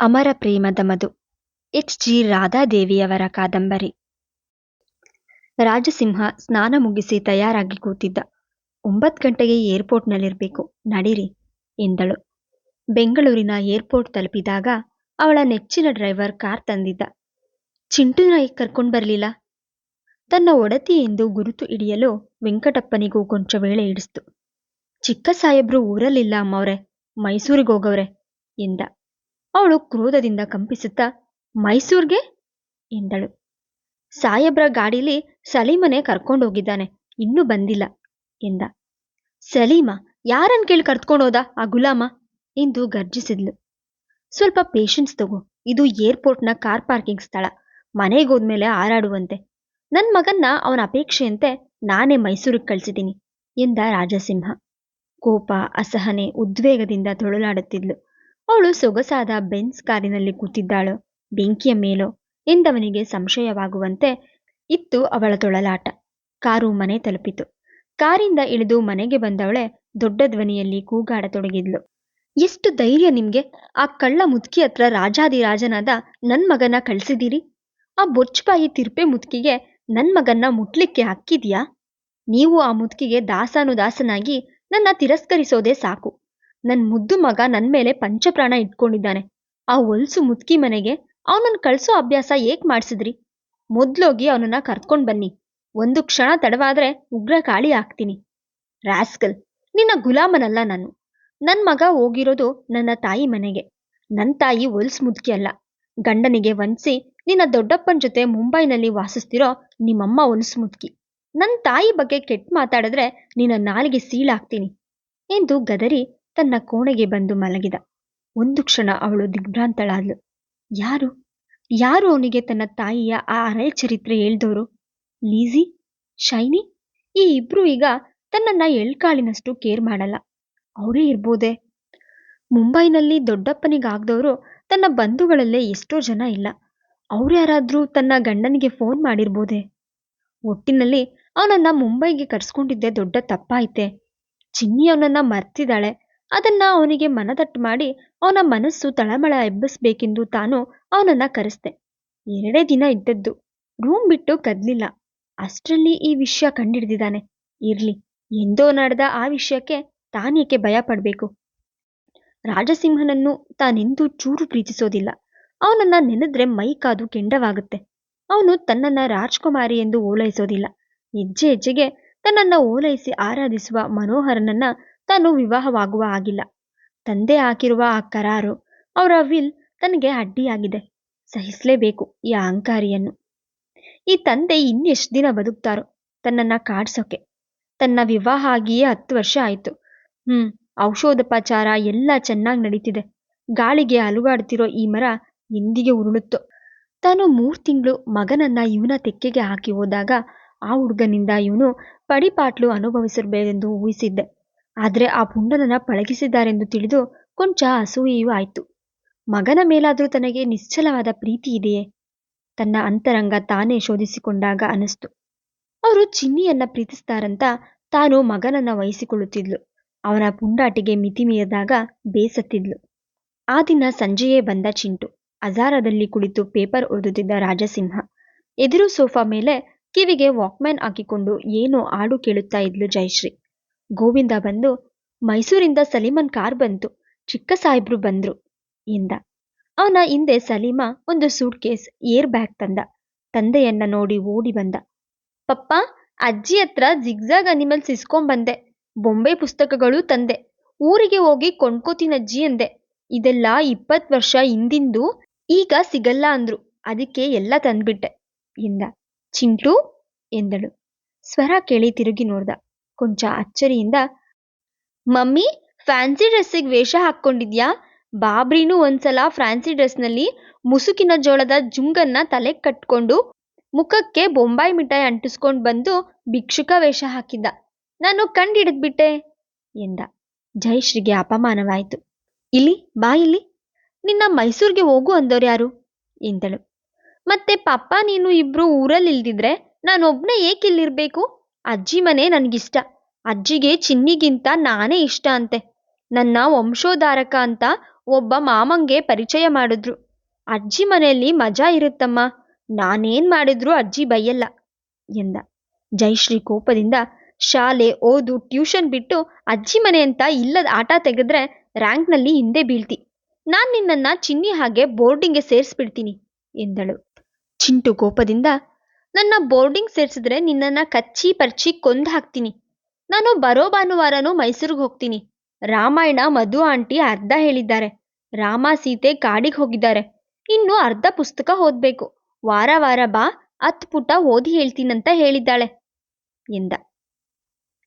ಅಮರ ಪ್ರೇಮದ ಮಧು. H. G. ರಾಧಾದೇವಿಯವರ ಕಾದಂಬರಿ. ರಾಜಸಿಂಹ ಸ್ನಾನ ಮುಗಿಸಿ ತಯಾರಾಗಿ ಕೂತಿದ್ದ. ಒಂಬತ್ತು ಗಂಟೆಗೆ ಏರ್ಪೋರ್ಟ್ನಲ್ಲಿರಬೇಕು. ನಡೀರಿ, ಎಂದಳು. ಬೆಂಗಳೂರಿನ ಏರ್ಪೋರ್ಟ್ ತಲುಪಿದಾಗ ಅವಳ ನೆಚ್ಚಿನ ಡ್ರೈವರ್ ಕಾರ್ ತಂದಿದ್ದ. ಚಿಂಟು ನಾಯಿ ಕರ್ಕೊಂಡು ಬರಲಿಲ್ಲ. ತನ್ನ ಒಡತಿ ಎಂದು ಗುರುತು ಹಿಡಿಯಲು ವೆಂಕಟಪ್ಪನಿಗೂ ಕೊಂಚ ವೇಳೆ ಹಿಡಿಸ್ತು ಚಿಕ್ಕ ಸಾಹೇಬ್ರು ಊರಲ್ಲಿಲ್ಲ, ಅಮ್ಮವ್ರೆ. ಮೈಸೂರಿಗೆ ಹೋಗವ್ರೆ, ಎಂದ. ಅವಳು ಕ್ರೋಧದಿಂದ ಕಂಪಿಸುತ್ತಾ, ಮೈಸೂರ್ಗೆ? ಎಂದಳು. ಸಾಹೇಬ್ರ ಗಾಡೀಲಿ ಸಲೀಮನೆ ಕರ್ಕೊಂಡೋಗಿದ್ದಾನೆ ಇನ್ನೂ ಬಂದಿಲ್ಲ ಎಂದ. ಸಲೀಮ, ಯಾರನ್ ಕೇಳಿ ಕರ್ತ್ಕೊಂಡೋದ ಆ ಗುಲಾಮ? ಎಂದು ಗರ್ಜಿಸಿದ್ಲು. ಸ್ವಲ್ಪ ಪೇಷನ್ಸ್ ತಗೋ, ಇದು ಏರ್ಪೋರ್ಟ್ನ ಕಾರ್ ಪಾರ್ಕಿಂಗ್ ಸ್ಥಳ, ಮನೆಗೆ ಹೋದ್ಮೇಲೆ ಹಾರಾಡುವಂತೆ. ನನ್ನ ಮಗನ್ನ ಅವನ ಅಪೇಕ್ಷೆಯಂತೆ ನಾನೇ ಮೈಸೂರಿಗೆ ಕಳಿಸಿದ್ದೀನಿ, ಎಂದ ರಾಜಸಿಂಹ. ಕೋಪ, ಅಸಹನೆ, ಉದ್ವೇಗದಿಂದ ತೊಳಲಾಡುತ್ತಿದ್ಲು. ಅವಳು ಸೊಗಸಾದ ಬೆನ್ಸ್ ಕಾರಿನಲ್ಲಿ ಕೂತಿದ್ದಾಳು. ಬೆಂಕಿಯ ಮೇಲೋ ಎಂದವನಿಗೆ ಸಂಶಯವಾಗುವಂತೆ ಇತ್ತು ಅವಳ ತೊಳಲಾಟ. ಕಾರು ಮನೆ ತಲುಪಿತು. ಕಾರಿಂದ ಇಳಿದು ಮನೆಗೆ ಬಂದವಳೆ ದೊಡ್ಡ ಧ್ವನಿಯಲ್ಲಿ ಕೂಗಾಡತೊಡಗಿದ್ಲು. ಎಷ್ಟು ಧೈರ್ಯ ನಿಮ್ಗೆ! ಆ ಕಳ್ಳ ಮುದುಕಿ ಹತ್ರ ರಾಜಾದಿರಾಜನಾದ ನನ್ ಮಗನ ಕಳ್ಸಿದ್ದೀರಿ ಆ ಬೊಚ್ಚಬಾಯಿ ತಿರ್ಪೆ ಮುದುಕಿಗೆ ನನ್ ಮಗನ್ನ ಮುಟ್ಲಿಕ್ಕೆ ಹಕ್ಕಿದ್ಯಾ ನೀವು ಆ ಮುದುಕಿಗೆ ದಾಸಾನುದಾಸನಾಗಿ ನನ್ನ ತಿರಸ್ಕರಿಸೋದೇ ಸಾಕು. ನನ್ ಮುದ್ದು ಮಗ ನನ್ನ ಮೇಲೆ ಪಂಚಪ್ರಾಣ ಇಟ್ಕೊಂಡಿದ್ದಾನೆ. ಆ ಹೊಲ್ಸು ಮುದುಕಿ ಮನೆಗೆ ಅವನನ್ನ ಕಳ್ಸೋ ಅಭ್ಯಾಸ ಏಕ್ ಮಾಡಿಸಿದ್ರಿ? ಮೊದ್ಲೋಗಿ ಅವನನ್ನ ಕರ್ಕೊಂಡ್ ಬನ್ನಿ. ಒಂದು ಕ್ಷಣ ತಡವಾದ್ರೆ ಉಗ್ರ ಕಾಳಿ ಹಾಕ್ತೀನಿ. ರಾಸ್ಕಲ್, ನಿನ್ನ ಗುಲಾಮನಲ್ಲ ನಾನು. ನನ್ ಮಗ ಹೋಗಿರೋದು ನನ್ನ ತಾಯಿ ಮನೆಗೆ. ನನ್ನ ತಾಯಿ ಹೊಲ್ಸ್ ಮುದುಕಿ ಅಲ್ಲ. ಗಂಡನಿಗೆ ವಂಚಿಸಿ ನಿನ್ನ ದೊಡ್ಡಪ್ಪನ ಜೊತೆ ಮುಂಬೈನಲ್ಲಿ ವಾಸಿಸ್ತಿರೋ ನಿಮ್ಮಮ್ಮ ಹೊಲ್ಸ್ ಮುದುಕಿ ನನ್ನ ತಾಯಿ ಬಗ್ಗೆ ಕೆಟ್ಟ ಮಾತಾಡಿದ್ರೆ ನಿನ್ನ ನಾಲಿಗೆ ಸೀಳಾಗ್ತೀನಿ ಎಂದು ಗದರಿ ತನ್ನ ಕೋಣೆಗೆ ಬಂದು ಮಲಗಿದ. ಒಂದು ಕ್ಷಣ ಅವಳು ದಿಗ್ಭ್ರಾಂತಳಾದ್ಲು. ಯಾರು? ಯಾರು ಅವನಿಗೆ ತನ್ನ ತಾಯಿಯ ಆ ಅರೆ ಚರಿತ್ರೆ ಹೇಳ್ದವರು ಲೀಸಿ? ಶೈನಿ? ಈ ಇಬ್ರು ಈಗ ತನ್ನನ್ನ ಎಳ್ಕಾಳಿನಷ್ಟು ಕೇರ್ ಮಾಡಲ್ಲ. ಅವರೇ ಇರ್ಬೋದೆ? ಮುಂಬೈನಲ್ಲಿ ದೊಡ್ಡಪ್ಪನಿಗಾಗ್ದವರು ತನ್ನ ಬಂಧುಗಳಲ್ಲೇ ಎಷ್ಟೋ ಜನ ಇಲ್ಲ. ಅವ್ರ್ಯಾರಾದ್ರೂ ತನ್ನ ಗಂಡನಿಗೆ ಫೋನ್ ಮಾಡಿರ್ಬೋದೆ? ಒಟ್ಟಿನಲ್ಲಿ ಅವನನ್ನ ಮುಂಬೈಗೆ ಕರ್ಸ್ಕೊಂಡಿದ್ದೆ ದೊಡ್ಡ ತಪ್ಪಾಯ್ತೆ. ಚಿನ್ನಿ ಅವನನ್ನ ಮರ್ತಿದ್ದಾಳೆ. ಅದನ್ನ ಅವನಿಗೆ ಮನದಟ್ಟು ಮಾಡಿ ಅವನ ಮನಸ್ಸು ತಳಮಳ ಎಬ್ಬಿಸ್ಬೇಕೆಂದು ತಾನು ಅವನನ್ನ ಕರೆಸ್ದೆ. ಎರಡೇ ದಿನ ಇದ್ದದ್ದು. ರೂಮ್ ಬಿಟ್ಟು ಕದ್ಲಿಲ್ಲ. ಅಷ್ಟರಲ್ಲಿ ಈ ವಿಷಯ ಕಂಡಿಡ್ದಿದ್ದಾನೆ. ಇರ್ಲಿ, ಎಂದೋ ನಡೆದ ಆ ವಿಷಯಕ್ಕೆ ತಾನೇಕೆ ಭಯ ಪಡ್ಬೇಕು ರಾಜಸಿಂಹನನ್ನು ತಾನೆಂದೂ ಚೂರು ಪ್ರೀತಿಸೋದಿಲ್ಲ. ಅವನನ್ನ ನೆನೆದ್ರೆ ಮೈ ಕಾದು ಕೆಂಡವಾಗುತ್ತೆ. ಅವನು ತನ್ನನ್ನ ರಾಜ್ಕುಮಾರಿ ಎಂದು ಓಲೈಸೋದಿಲ್ಲ. ಹೆಜ್ಜೆ ಹೆಜ್ಜೆಗೆ ತನ್ನನ್ನ ಓಲೈಸಿ ಆರಾಧಿಸುವ ಮನೋಹರನನ್ನ ತಾನು ವಿವಾಹವಾಗುವ ಆಗಿಲ್ಲ. ತಂದೆ ಹಾಕಿರುವ ಆ ಕರಾರು, ಅವರ ವಿಲ್ ತನಗೆ ಅಡ್ಡಿಯಾಗಿದೆ. ಸಹಿಸಲೇಬೇಕು ಈ ಅಹಂಕಾರಿಯನ್ನು. ಈ ತಂದೆ ಇನ್ನೆಷ್ಟು ದಿನ ಬದುಕ್ತಾರೋ ತನ್ನನ್ನ ಕಾಡ್ಸೋಕೆ. ತನ್ನ ವಿವಾಹ ಆಗಿಯೇ ಹತ್ತು ವರ್ಷ ಆಯ್ತು. ಹ್ಞೂ ಔಷಧೋಪಚಾರ ಎಲ್ಲ ಚೆನ್ನಾಗಿ ನಡೀತಿದೆ. ಗಾಳಿಗೆ ಅಲುಗಾಡ್ತಿರೋ ಈ ಮರ ಎಂದಿಗೆ ಉರುಳುತ್ತೋ? ತಾನು ಮೂರು ತಿಂಗಳು ಮಗನನ್ನ ಇವನ ತೆಕ್ಕೆಗೆ ಹಾಕಿ ಹೋದಾಗ ಆ ಹುಡುಗನಿಂದ ಇವನು ಪಡಿಪಾಟ್ಲು ಅನುಭವಿಸಿರ್ಬೇಕೆಂದು ಊಹಿಸಿದ್ದೆ. ಆದ್ರೆ ಆ ಪುಂಡನನ್ನ ಪಳಗಿಸಿದ್ದಾರೆಂದು ತಿಳಿದು ಕೊಂಚ ಅಸೂಯೆಯೂ ಆಯಿತು. ಮಗನ ಮೇಲಾದರೂ ತನಗೆ ನಿಶ್ಚಲವಾದ ಪ್ರೀತಿ ಇದೆಯೇ? ತನ್ನ ಅಂತರಂಗ ತಾನೇ ಶೋಧಿಸಿಕೊಂಡಾಗ ಅನಿಸ್ತು ಅವರು ಚಿನ್ನಿಯನ್ನ ಪ್ರೀತಿಸ್ತಾರಂತ ತಾನು ಮಗನನ್ನ ವಹಿಸಿಕೊಳ್ಳುತ್ತಿದ್ಲು. ಅವನ ಪುಂಡಾಟಿಗೆ ಮಿತಿ ಮೀರಿದಾಗ ಬೇಸತ್ತಿದ್ಲು. ಆ ದಿನ ಸಂಜೆಯೇ ಬಂದ ಚಿಂಟು. ಅಜಾರದಲ್ಲಿ ಕುಳಿತು ಪೇಪರ್ ಓದುತ್ತಿದ್ದ ರಾಜಸಿಂಹ. ಎದುರು ಸೋಫಾ ಮೇಲೆ ಕಿವಿಗೆ ವಾಕ್ಮ್ಯಾನ್ ಹಾಕಿಕೊಂಡು ಏನೋ ಹಾಡು ಕೇಳುತ್ತಾ ಇದ್ಲು ಜಯಶ್ರೀ. ಗೋವಿಂದ ಬಂದು, ಮೈಸೂರಿಂದ ಸಲೀಮನ್ ಕಾರ್ ಬಂತು. ಚಿಕ್ಕ ಸಾಹೇಬ್ರು ಬಂದ್ರು ಎಂದ ಅವನ ಹಿಂದೆ ಸಲೀಮ ಒಂದು ಸೂಟ್ ಕೇಸ್ ಏರ್ ಬ್ಯಾಗ್ ತಂದ. ತಂದೆಯನ್ನ ನೋಡಿ ಓಡಿ ಬಂದ. ಪಪ್ಪ, ಅಜ್ಜಿ ಹತ್ರ ಜಿಗ್ಜಾಗ್ ಅನಿಮಲ್ಸ್ ಇಸ್ಕೊಂಬಂದೆ. ಬೊಂಬೆ ಪುಸ್ತಕಗಳು ತಂದೆ. ಊರಿಗೆ ಹೋಗಿ ಕೊಂಡ್ಕೋತೀನಜ್ಜಿ ಅಂದೆ. ಇದೆಲ್ಲ ಇಪ್ಪತ್ತು ವರ್ಷ ಹಿಂದಿಂದು ಈಗ ಸಿಗಲ್ಲ ಅಂದ್ರು. ಅದಕ್ಕೆ ಎಲ್ಲ ತಂದ್ಬಿಟ್ಟೆ ಎಂದ ಚಿಂಟು, ಎಂದಳು. ಸ್ವರ ಕೇಳಿ ತಿರುಗಿ ನೋಡ್ದ. ಕೊಂಚ ಅಚ್ಚರಿಯಿಂದ, ಮಮ್ಮಿ, ಫ್ಯಾನ್ಸಿ ಡ್ರೆಸ್ಸಿಗೆ ವೇಷ ಹಾಕ್ಕೊಂಡಿದ್ಯಾ? ಬಾಬ್ರಿನು ಒಂದ್ಸಲ ಫ್ಯಾನ್ಸಿ ಡ್ರೆಸ್ನಲ್ಲಿ ಮುಸುಕಿನ ಜೋಳದ ಜುಂಗನ್ನ ತಲೆ ಕಟ್ಕೊಂಡು ಮುಖಕ್ಕೆ ಬೊಂಬಾಯಿ ಮಿಠಾಯಿ ಅಂಟಿಸ್ಕೊಂಡು ಬಂದು ಭಿಕ್ಷುಕ ವೇಷ ಹಾಕಿದ್ದ. ನಾನು ಕಂಡಿಡಿದ್ಬಿಟ್ಟೆ ಎಂದ. ಜಯಶ್ರೀಗೆ ಅಪಮಾನವಾಯಿತು. ಇಲ್ಲಿ, ಬಾ ಇಲ್ಲಿ. ನಿನ್ನ ಮೈಸೂರಿಗೆ ಹೋಗು ಅಂದೋರು ಯಾರು? ಎಂದಳು. ಮತ್ತೆ ಪಪ್ಪ, ನೀನು ಇಬ್ರು ಊರಲ್ಲಿ ಇಲ್ದಿದ್ರೆ ನಾನೊಬ್ನೇ ಏಕಿಲ್ಲಿರ್ಬೇಕು? ಅಜ್ಜಿ ಮನೆ ನನಗಿಷ್ಟ. ಅಜ್ಜಿಗೆ ಚಿನ್ನಿಗಿಂತ ನಾನೇ ಇಷ್ಟ ಅಂತೆ. ನನ್ನ ವಂಶೋದ್ಧಾರಕ ಅಂತ ಒಬ್ಬ ಮಾಮಂಗೆ ಪರಿಚಯ ಮಾಡಿದ್ರು. ಅಜ್ಜಿ ಮನೆಯಲ್ಲಿ ಮಜಾ ಇರುತ್ತಮ್ಮ. ನಾನೇನ್ ಮಾಡಿದ್ರು ಅಜ್ಜಿ ಬೈಯಲ್ಲ ಎಂದ. ಜೈಶ್ರೀ ಕೋಪದಿಂದ ಶಾಲೆ ಓದು ಟ್ಯೂಷನ್ ಬಿಟ್ಟು ಅಜ್ಜಿ ಮನೆ ಅಂತ ಇಲ್ಲದ ಆಟ ತೆಗೆದ್ರೆ ರ್ಯಾಂಕ್ನಲ್ಲಿ ಹಿಂದೆ ಬೀಳ್ತಿ. ನಾನ್ ನಿನ್ನನ್ನ ಚಿನ್ನಿ ಹಾಗೆ ಬೋರ್ಡಿಂಗ್ಗೆ ಸೇರಿಸ್ಬಿಡ್ತೀನಿ ಎಂದಳು. ಚಿಂಟು ಕೋಪದಿಂದ ನನ್ನ ಬೋರ್ಡಿಂಗ್ ಸೇರಿಸಿದ್ರೆ ನಿನ್ನನ್ನ ಕಚ್ಚಿ ಪರ್ಚಿ ಕೊಂದು ಹಾಕ್ತೀನಿ. ನಾನು ಬರೋ ಭಾನುವಾರನೂ ಮೈಸೂರಿಗೆ ಹೋಗ್ತೀನಿ. ರಾಮಾಯಣ ಮಧು ಆಂಟಿ ಅರ್ಧ ಹೇಳಿದ್ದಾರೆ. ರಾಮ ಸೀತೆ ಕಾಡಿಗೆ ಹೋಗಿದ್ದಾರೆ. ಇನ್ನು ಅರ್ಧ ಪುಸ್ತಕ ಓದ್ಬೇಕು. ವಾರ ವಾರ ಬಾ ಹತ್ತು ಪುಟ ಓದಿ ಹೇಳ್ತೀನಂತ ಹೇಳಿದ್ದಾಳೆ ಎಂದ.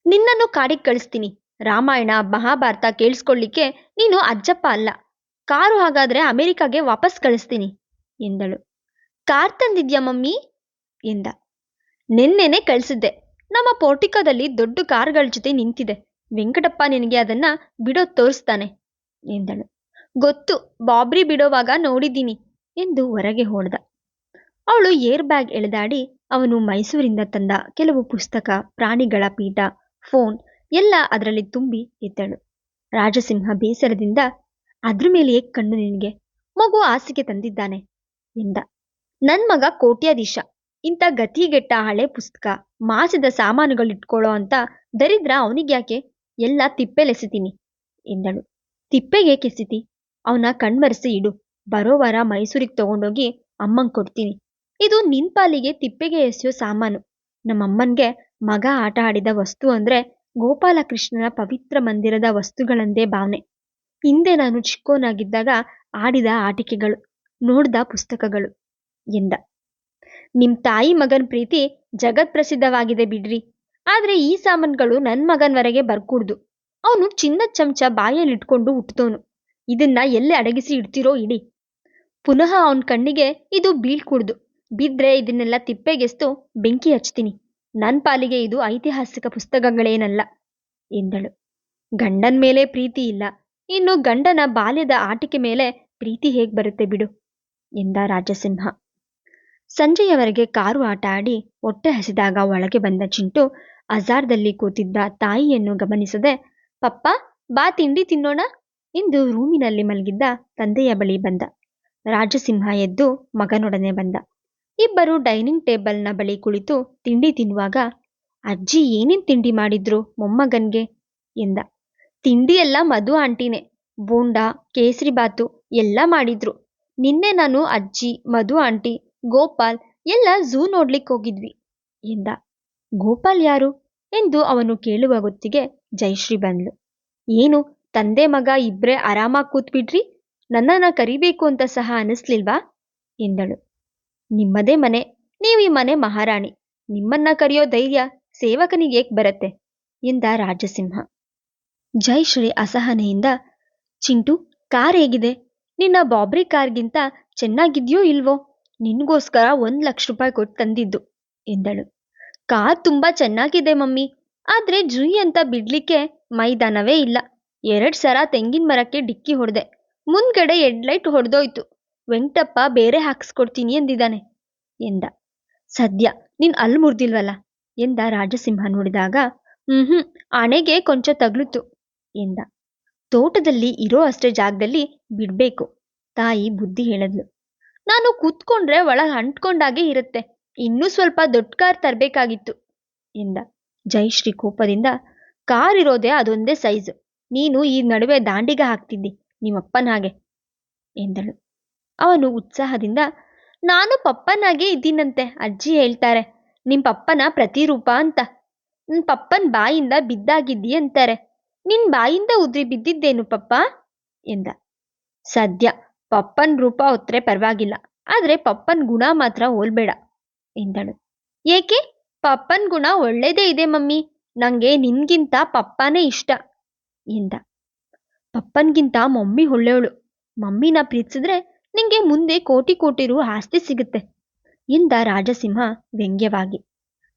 ನಿನ್ನನ್ನು ಕಾಡಿಗೆ ಕಳಿಸ್ತೀನಿ. ರಾಮಾಯಣ, ಮಹಾಭಾರತ ಕೇಳಿಸ್ಕೊಳ್ಳಿಕ್ಕೆ ನೀನು ಅಜ್ಜಪ್ಪ ಅಲ್ಲ. ಕಾರು ಹಾಗಾದ್ರೆ ಅಮೆರಿಕಾಗೆ ವಾಪಸ್ ಕಳಿಸ್ತೀನಿ ಎಂದಳು. ಕಾರ್ ತಂದಿದ್ಯಾ ಮಮ್ಮಿ? ಎಂದ ನಿನ್ನೆನೆ ಕಳಿಸಿದ್ದೆ. ನಮ್ಮ ಪೋರ್ಟಿಕೋದಲ್ಲಿ ದೊಡ್ಡ ಕಾರ್ಗಳ ಜೊತೆ ನಿಂತಿದೆ. ವೆಂಕಟಪ್ಪ ನಿನಗೆ ಅದನ್ನ ಬಿಡೋದ್ ತೋರಿಸ್ತಾನೆ ಎಂದಳು. ಗೊತ್ತು, ಬಾಬ್ರಿ ಬಿಡೋವಾಗ ನೋಡಿದ್ದೀನಿ ಎಂದು ಹೊರಗೆ ಹೋಡ್ದ. ಅವಳು ಏರ್ ಬ್ಯಾಗ್ ಎಳೆದಾಡಿ ಅವನು ಮೈಸೂರಿಂದ ತಂದ ಕೆಲವು ಪುಸ್ತಕ, ಪ್ರಾಣಿಗಳ ಪೀಠ, ಫೋನ್ ಎಲ್ಲ ಅದರಲ್ಲಿ ತುಂಬಿ ಎದ್ದಳು ರಾಜಸಿಂಹ ಬೇಸರದಿಂದ, ಅದ್ರ ಮೇಲೆ ಕಣ್ಣು ನಿನಗೆ, ಮಗು ಹಾಸಿಗೆ ತಂದಿದ್ದಾನೆ ಎಂದ. ನನ್ ಮಗ ಕೋಟ್ಯಾಧೀಶ. ಇಂಥ ಗತಿಗೆಟ್ಟ ಹಳೆ ಪುಸ್ತಕ, ಮಾಸಿದ ಸಾಮಾನುಗಳಿಟ್ಕೊಳ್ಳೋ ಅಂತ ದರಿದ್ರ ಅವನಿಗ್ಯಾಕೆ ಎಲ್ಲ ತಿಪ್ಪೆಲೆಸಿತೀನಿ, ಎಂದಳು. ತಿಪ್ಪೆಗೆ ಕೆಸಿತಿ ಅವನ ಕಣ್ಮರೆಸಿ ಇಡು, ಬರೋ ವಾರ ಮೈಸೂರಿಗೆ ತಗೊಂಡೋಗಿ ಅಮ್ಮನ್ ಕೊಡ್ತೀನಿ. ಇದು ನಿನ್ ಪಾಲಿಗೆ ತಿಪ್ಪೆಗೆ ಎಸೆಯೋ ಸಾಮಾನು. ನಮ್ಮಮ್ಮನ್ಗೆ ಮಗ ಆಟ ಆಡಿದ ವಸ್ತು ಅಂದ್ರೆ ಗೋಪಾಲಕೃಷ್ಣನ ಪವಿತ್ರ ಮಂದಿರದ ವಸ್ತುಗಳಂದೇ ಭಾವನೆ. ಹಿಂದೆ ನಾನು ಚಿಕ್ಕೋನಾಗಿದ್ದಾಗ ಆಡಿದ ಆಟಿಕೆಗಳು, ನೋಡ್ದ ಪುಸ್ತಕಗಳು, ಎಂದ. ನಿಮ್ ತಾಯಿ ಮಗನ್ ಪ್ರೀತಿ ಜಗತ್ ಪ್ರಸಿದ್ಧವಾಗಿದೆ ಬಿಡ್ರಿ. ಆದ್ರೆ ಈ ಸಾಮಾನ್ಗಳು ನನ್ ಮಗನ್ವರೆಗೆ ಬರ್ಕೂಡ್ದು. ಅವನು ಚಿನ್ನದ ಚಮಚ ಬಾಯಲ್ಲಿ ಇಟ್ಕೊಂಡು ಹುಟ್ಟತೋನು ಇದನ್ನ ಎಲ್ಲೇ ಅಡಗಿಸಿ ಇಡ್ತಿರೋ ಇಡಿ. ಪುನಃ ಅವನ ಕಣ್ಣಿಗೆ ಇದು ಬೀಳ್ಕೂಡ್ದು. ಬಿದ್ರೆ ಇದನ್ನೆಲ್ಲ ತಿಪ್ಪೆಗೆಸ್ತು ಬೆಂಕಿ ಹಚ್ತೀನಿ. ನನ್ ಪಾಲಿಗೆ ಇದು ಐತಿಹಾಸಿಕ ಪುಸ್ತಕಗಳೇನಲ್ಲ ಎಂದಳು. ಗಂಡನ್ ಮೇಲೆ ಪ್ರೀತಿ ಇಲ್ಲ. ಇನ್ನು ಗಂಡನ ಬಾಲ್ಯದ ಆಟಿಕೆ ಮೇಲೆ ಪ್ರೀತಿ ಹೇಗ್ ಬರುತ್ತೆ ಬಿಡು ಎಂದ ರಾಜಸಿಂಹ. ಸಂಜೆಯವರೆಗೆ ಕಾರು ಆಟ ಆಡಿ ಹೊಟ್ಟೆ ಹಸಿದಾಗ ಒಳಗೆ ಬಂದ ಚಿಂಟು ಅಜಾರ್ದಲ್ಲಿ ಕೂತಿದ್ದ ತಾಯಿಯನ್ನು ಗಮನಿಸದೆ, ಪಪ್ಪ, ಬಾ ತಿಂಡಿ ತಿನ್ನೋಣ ಎಂದು ರೂಮಿನಲ್ಲಿ ಮಲಗಿದ್ದ ತಂದೆಯ ಬಳಿ ಬಂದ. ರಾಜಸಿಂಹ ಎದ್ದು ಮಗನೊಡನೆ ಬಂದ. ಇಬ್ಬರು ಡೈನಿಂಗ್ ಟೇಬಲ್ನ ಬಳಿ ಕುಳಿತು ತಿಂಡಿ ತಿನ್ನುವಾಗ, ಅಜ್ಜಿ, ಏನೇನ್ ತಿಂಡಿ ಮಾಡಿದ್ರು ಮೊಮ್ಮಗನ್ಗೆ? ಎಂದ. ತಿಂಡಿ ಎಲ್ಲ ಮಧು ಆಂಟಿನೇ, ಬೋಂಡ ಕೇಸರಿಬಾತು ಎಲ್ಲ ಮಾಡಿದ್ರು. ನಿನ್ನೆ ನಾನು ಅಜ್ಜಿ, ಮಧು ಆಂಟಿ ಗೋಪಾಲ್ ಎಲ್ಲ ಝೂ ನೋಡ್ಲಿಕ್ಕೆ ಹೋಗಿದ್ವಿ ಎಂದ, ಗೋಪಾಲ್ ಯಾರು? ಎಂದು ಅವನು ಕೇಳುವ ಹೊತ್ತಿಗೆ ಜಯಶ್ರೀ ಬಂದ್ಲು, ಏನು, ತಂದೆ ಮಗ ಇಬ್ರೇ ಆರಾಮಾಗಿ ಕೂತ್ಬಿಡ್ರಿ ನನ್ನನ್ನು ಕರಿಬೇಕು ಅಂತ ಸಹ ಅನಿಸ್ಲಿಲ್ವಾ? ಎಂದಳು, ನಿಮ್ಮದೇ ಮನೆ, ನೀವು ಈ ಮನೆ ಮಹಾರಾಣಿ, ನಿಮ್ಮನ್ನ ಕರೆಯೋ ಧೈರ್ಯ ಸೇವಕನಿಗೆ ಏಕ್ ಬರತ್ತೆ? ಎಂದ ರಾಜಸಿಂಹ, ಜಯಶ್ರೀ ಅಸಹನೆಯಿಂದ, ಚಿಂಟು, ಕಾರ್ ಹೇಗಿದೆ? ನಿನ್ನ ಬಾಬ್ರಿ ಕಾರ್ಗಿಂತ ಚೆನ್ನಾಗಿದ್ಯೋ ಇಲ್ವೋ? ನಿನ್ಗೋಸ್ಕರ ಒಂದ್ ಲಕ್ಷ ರೂಪಾಯಿ ಕೊಟ್ಟು ತಂದಿದ್ದು, ಎಂದಳು. ಕಾರ್ ತುಂಬಾ ಚೆನ್ನಾಗಿದೆ ಮಮ್ಮಿ, ಆದ್ರೆ ಜುಯಿ ಅಂತ ಬಿಡ್ಲಿಕ್ಕೆ ಮೈದಾನವೇ ಇಲ್ಲ. ಎರಡ್ ಸರ ತೆಂಗಿನ ಮರಕ್ಕೆ ಡಿಕ್ಕಿ ಹೊಡೆದೆ. ಮುಂದ್ಗಡೆ ಹೆಡ್ಲೈಟ್ ಹೊಡೆದೋಯ್ತು. ವೆಂಕಟಪ್ಪ ಬೇರೆ ಹಾಕಿಸ್ಕೊಡ್ತೀನಿ ಎಂದಿದ್ದಾನೆ ಎಂದ. ಸದ್ಯ, ನೀನ್ ಅಲ್ಲಿ ಮುರಿದಿಲ್ವಲ್ಲ, ಎಂದ ರಾಜಸಿಂಹ ನೋಡಿದಾಗ. ಹ್ಮ್ ಆಣೆಗೆ ಕೊಂಚ ತಗ್ಲುತ್ತು, ಎಂದ. ತೋಟದಲ್ಲಿ ಇರೋ ಅಷ್ಟೇ ಜಾಗದಲ್ಲಿ ಬಿಡ್ಬೇಕು, ತಾಯಿ ಬುದ್ಧಿ ಹೇಳಿದ್ಲು. ನಾನು ಕೂತ್ಕೊಂಡ್ರೆ ಒಳಗೆ ಅಂಟ್ಕೊಂಡಾಗೆ ಇರುತ್ತೆ. ಇನ್ನೂ ಸ್ವಲ್ಪ ದೊಡ್ಡ ಕಾರ್ ತರಬೇಕಾಗಿತ್ತು ಎಂದ. ಜಯಶ್ರೀ ಕೋಪದಿಂದ, ಕಾರ್ ಇರೋದೇ ಅದೊಂದೇ ಸೈಜು. ನೀನು ಈ ನಡುವೆ ದಾಂಡಿಗೆ ಹಾಕ್ತಿದ್ದಿ. ನಿಮ್ಮಪ್ಪನ ಹಾಗೆ ಎಂದಳು. ಅವನು ಉತ್ಸಾಹದಿಂದ, ನಾನು ಪಪ್ಪನಾಗೆ ಇದ್ದೀನಂತೆ. ಅಜ್ಜಿ ಹೇಳ್ತಾರೆ ನಿಮ್ಮ ಪಪ್ಪನ ಪ್ರತಿರೂಪ ಅಂತ. ನಿನ್ ಪಪ್ಪನ ಬಾಯಿಂದ ಬಿದ್ದಾಗಿದ್ದಿ ಅಂತಾರೆ. ನಿನ್ ಬಾಯಿಂದ ಉದ್ರಿ ಬಿದ್ದಿದ್ದೇನು ಪಪ್ಪ? ಎಂದ. ಸದ್ಯ ಪಪ್ಪನ್ ರೂಪ ಹೊತ್ತರೆ ಪರವಾಗಿಲ್ಲ, ಆದ್ರೆ ಪಪ್ಪನ್ ಗುಣ ಮಾತ್ರ ಹೋಲ್ಬೇಡ, ಎಂದಳು. ಏಕೆ? ಪಪ್ಪನ್ ಗುಣ ಒಳ್ಳೇದೇ ಇದೆ ಮಮ್ಮಿ, ನಂಗೆ ನಿನ್ಗಿಂತ ಪಪ್ಪನೇ ಇಷ್ಟ, ಎಂದ. ಪಪ್ಪನ್ಗಿಂತ ಮಮ್ಮಿ ಒಳ್ಳೆಯವಳು, ಮಮ್ಮಿನ ಪ್ರೀತಿಸಿದ್ರೆ ನಿಂಗೆ ಮುಂದೆ ಕೋಟಿ ಕೋಟಿ ರು ಆಸ್ತಿ ಸಿಗುತ್ತೆ, ಎಂದ ರಾಜಸಿಂಹ ವ್ಯಂಗ್ಯವಾಗಿ.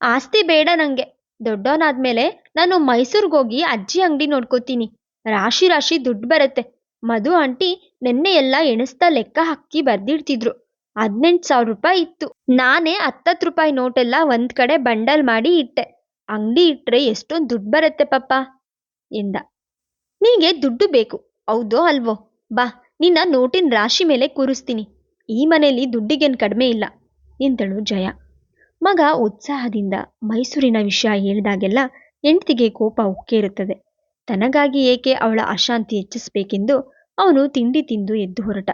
ಆಸ್ತಿ ಬೇಡ ನಂಗೆ, ದೊಡ್ಡವನಾದ್ಮೇಲೆ ನಾನು ಮೈಸೂರ್ಗೋಗಿ ಅಜ್ಜಿ ಅಂಗಡಿ ನೋಡ್ಕೋತೀನಿ, ರಾಶಿ ರಾಶಿ ದುಡ್ಡು ಬರುತ್ತೆ ಮಧು ಆಂಟಿ ನೆನ್ನೆ ಎಲ್ಲ ಎಣಿಸ್ತಾ ಲೆಕ್ಕ ಹಾಕಿ ಬರ್ದಿಡ್ತಿದ್ರು. ಹದಿನೆಂಟು ಸಾವಿರ ರೂಪಾಯಿ ಇತ್ತು. ನಾನೇ ಹತ್ತತ್ತು ರೂಪಾಯಿ ನೋಟೆಲ್ಲ ಒಂದ್ ಕಡೆ ಬಂಡಲ್ ಮಾಡಿ ಇಟ್ಟೆ. ಅಂಗಡಿ ಇಟ್ಟರೆ ಎಷ್ಟೊಂದು ದುಡ್ಡು ಬರುತ್ತೆ ಪಪ್ಪ ಎಂದ. ನಿನಗೆ ದುಡ್ಡು ಬೇಕು. ಹೌದೋ ಅಲ್ವೋ? ಬಾ, ನಿನ್ನ ನೋಟಿನ ರಾಶಿ ಮೇಲೆ ಕೂರಿಸ್ತೀನಿ. ಈ ಮನೆಯಲ್ಲಿ ದುಡ್ಡಿಗೇನು ಕಡಿಮೆ ಇಲ್ಲ ಎಂದಳು ಜಯ. ಮಗ ಉತ್ಸಾಹದಿಂದ ಮೈಸೂರಿನ ವಿಷಯ ಹೇಳಿದಾಗೆಲ್ಲ ಹೆಂಡತಿಗೆ ಕೋಪ ಉಕ್ಕೇರುತ್ತದೆ. ತನಗಾಗಿ ಏಕೆ ಅವಳ ಅಶಾಂತಿ ಹೆಚ್ಚಿಸಬೇಕೆಂದು ಅವನು ತಿಂಡಿ ತಿಂದು ಎದ್ದು ಹೊರಟ.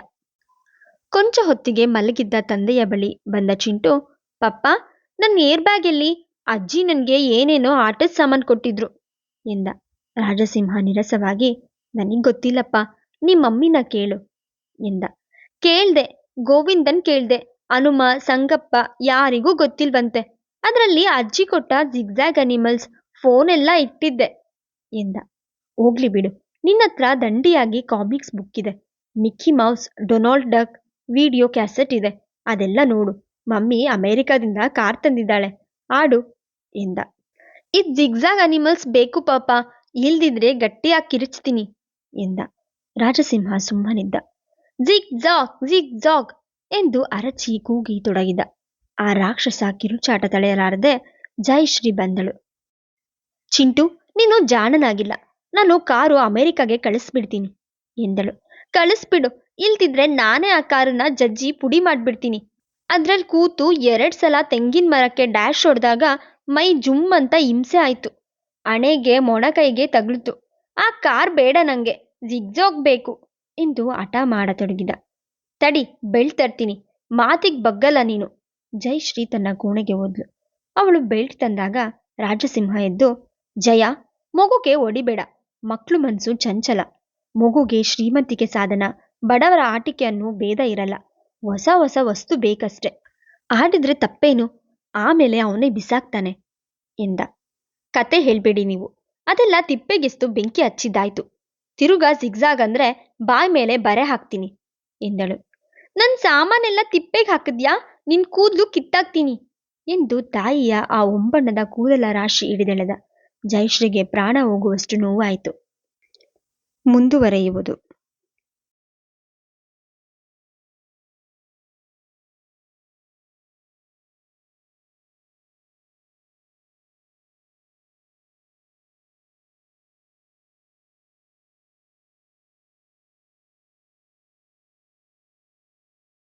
ಕೊಂಚ ಹೊತ್ತಿಗೆ ಮಲಗಿದ್ದ ತಂದೆಯ ಬಳಿ ಬಂದ ಚಿಂಟು, ಪಪ್ಪ, ನನ್ನ ಏರ್ ಬ್ಯಾಗಲ್ಲಿ ಅಜ್ಜಿ ನನಗೆ ಏನೇನೋ ಆಟದ ಸಾಮಾನು ಕೊಟ್ಟಿದ್ರು ಎಂದ. ರಾಜಸಿಂಹ ನಿರಸವಾಗಿ, ನನಗೆ ಗೊತ್ತಿಲ್ಲಪ್ಪ ನಿಮ್ಮ ಮಮ್ಮಿನ ಕೇಳು ಎಂದ. ಕೇಳ್ದೆ, ಗೋವಿಂದನ್ ಕೇಳ್ದೆ ಹನುಮ ಸಂಗಪ್ಪ ಯಾರಿಗೂ ಗೊತ್ತಿಲ್ವಂತೆ. ಅದರಲ್ಲಿ ಅಜ್ಜಿ ಕೊಟ್ಟ ಜಿಗ್ಜಾಗ್ ಅನಿಮಲ್ಸ್ ಫೋನ್ ಎಲ್ಲ ಇಟ್ಟಿದ್ದೆ ಎಂದ. ಹೋಗ್ಲಿ ಬಿಡು. ನಿನ್ನ ಹತ್ರ ದಂಡಿಯಾಗಿ ಕಾಮಿಕ್ಸ್ ಬುಕ್ ಇದೆ. Mickey Mouse Donald Duck video cassette ಇದೆ. ಅದೆಲ್ಲ ನೋಡು. ಮಮ್ಮಿ ಅಮೆರಿಕಾದಿಂದ ಕಾರ್ ತಂದಿದ್ದಾಳೆ. ಆಡು ಎಂದ. ಇದ್ ಜಿಗ್ಜಾಗ್ ಅನಿಮಲ್ಸ್ ಬೇಕು ಪಾಪ. ಇಲ್ದಿದ್ರೆ ಗಟ್ಟಿಯಾಗಿ ಕಿರುಚ್ತೀನಿ ಎಂದ. ರಾಜಸಿಂಹ ಸುಮ್ಮನಿದ್ದ. ಜಿಗ್ ಝಾಗ್ ಜಿಗ್ ಝಾಗ್ ಎಂದು ಅರಚಿ ಕೂಗಿ ತೊಡಗಿದ. ಆ ರಾಕ್ಷಸ ಕಿರುಚಾಟ ತಳೆಯಲಾರದೆ ಜಯಶ್ರೀ ಬಂದಳು. ಚಿಂಟು, ನೀನು ಜಾಣನಾಗಿಲ್ಲ. ನಾನು ಕಾರು ಅಮೆರಿಕಾಗೆ ಕಳಿಸ್ಬಿಡ್ತೀನಿ, ಎಂದಳು. ಕಳಿಸ್ಬಿಡು, ಇಲ್ದಿದ್ರೆ ನಾನೇ ಆ ಕಾರನ್ನ ಜಜ್ಜಿ ಪುಡಿ ಮಾಡ್ಬಿಡ್ತೀನಿ. ಅದ್ರಲ್ಲಿ ಕೂತು ಎರಡ್ ಸಲ ತೆಂಗಿನ ಮರಕ್ಕೆ ಡ್ಯಾಶ್ ಹೊಡೆದಾಗ ಮೈ ಜುಮ್ ಅಂತ ಹಿಂಸೆ ಆಯ್ತು. ಹಣೆಗೆ, ಮೊಣಕೈಗೆ ತಗುಲ್ತು. ಆ ಕಾರ್ ಬೇಡ ನಂಗೆ ಜಿಗ್ಜೋಗ್ ಬೇಕು ಎಂದು ಹಠ ಮಾಡತೊಡಗಿದ. ತಡಿ, ಬೆಲ್ಟ್ ತರ್ತೀನಿ, ಮಾತಿಗೆ ಬಗ್ಗಲ್ಲ ನೀನು ಜಯಶ್ರೀ ತನ್ನ ಕೋಣೆಗೆ ಹೋದ್ಲು. ಅವಳು ಬೆಲ್ಟ್ ತಂದಾಗ ರಾಜಸಿಂಹ ಎದ್ದು, ಜಯ, ಮಗುಗೆ ಹೊಡಿಬೇಡ ಮಕ್ಕಳು ಮನಸ್ಸು ಚಂಚಲ. ಮಗುಗೆ ಶ್ರೀಮಂತಿಕೆ ಸಾಧನ. ಬಡವರ ಆಟಿಕೆ ಅನ್ನೋ ಭೇದ ಇರಲ್ಲ. ಹೊಸ ಹೊಸ ವಸ್ತು ಬೇಕಷ್ಟೆ. ಆಡಿದ್ರೆ ತಪ್ಪೇನು? ಆಮೇಲೆ ಅವನೇ ಬಿಸಾಕ್ತಾನೆ ಎಂದ. ಕತೆ ಹೇಳ್ಬೇಡಿ ನೀವು. ಅದೆಲ್ಲ ತಿಪ್ಪೆಗೆಸ್ತು ಬೆಂಕಿ ಹಚ್ಚಿದ್ದಾಯ್ತು. ತಿರುಗ ಜಿಗ್ಜಾಗ್ ಅಂದ್ರೆ ಬಾಯ್ ಮೇಲೆ ಬರೆ ಹಾಕ್ತೀನಿ ಎಂದಳು. ನನ್ ಸಾಮಾನೆಲ್ಲ ತಿಪ್ಪೆಗೆ ಹಾಕಿದ್ಯಾ? ನಿನ್ ಕೂದ್ಲು ಕಿತ್ತಾಕ್ತೀನಿ ಎಂದು ತಾಯಿಯ ಆ ಒಂಬಣ್ಣದ ಕೂದಲ ರಾಶಿ ಹಿಡಿದೆಳೆದ. ಜಯಶ್ರೀಗೆ ಪ್ರಾಣ ಹೋಗುವಷ್ಟು ನೋವಾಯಿತು. ಮುಂದುವರೆಯುವುದು.